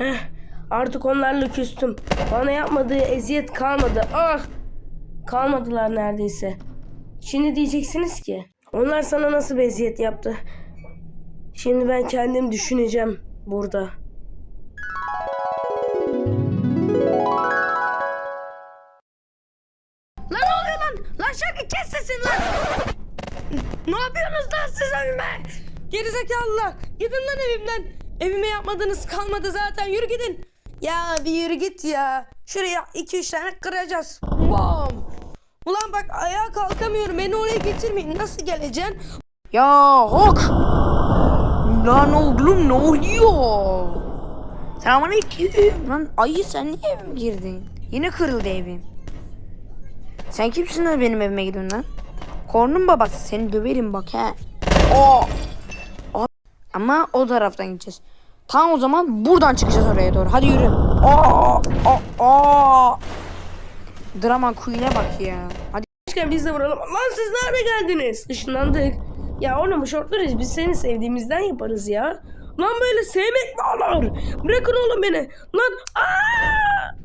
Heh, artık onlarla küstüm. Bana yapmadığı eziyet kalmadı. Ah! Kalmadılar neredeyse. Şimdi diyeceksiniz ki onlar sana nasıl bir eziyet yaptı? Şimdi ben kendim düşüneceğim burada. Lan ne oluyor lan? Lan şarkı kes sesini lan. ne yapıyorsunuz lan siz evime? Gerizekalılar. Gidin lan evimden. Evime yapmadığınız kalmadı zaten. Yürü gidin. Ya bir yürü git ya. Şuraya iki üç tane kıracağız. Bom. Ulan bak ayağa kalkamıyorum. Beni oraya getirmeyin. Nasıl geleceksin? Ya hok. Lan oğlum ne oluyor? Selamünaleyküm. Lan ayı sen niye evime girdin? Yine kırıldı evim. Sen kimsin lan benim evime gidiyorsun lan? Kornun babası seni döverim bak he. O. Ama o taraftan gideceğiz. Tamam o zaman buradan çıkacağız oraya doğru. Hadi yürü. Aa, aa, aa. Drama queen'e bak ya. Hadi. Başkan biz de vuralım. Lan siz nerede geldiniz? Işınlandık. Ya oğlum şortlarız biz seni sevdiğimizden yaparız ya. Lan böyle sevmek mi olur? Bırakın oğlum beni. Lan aa!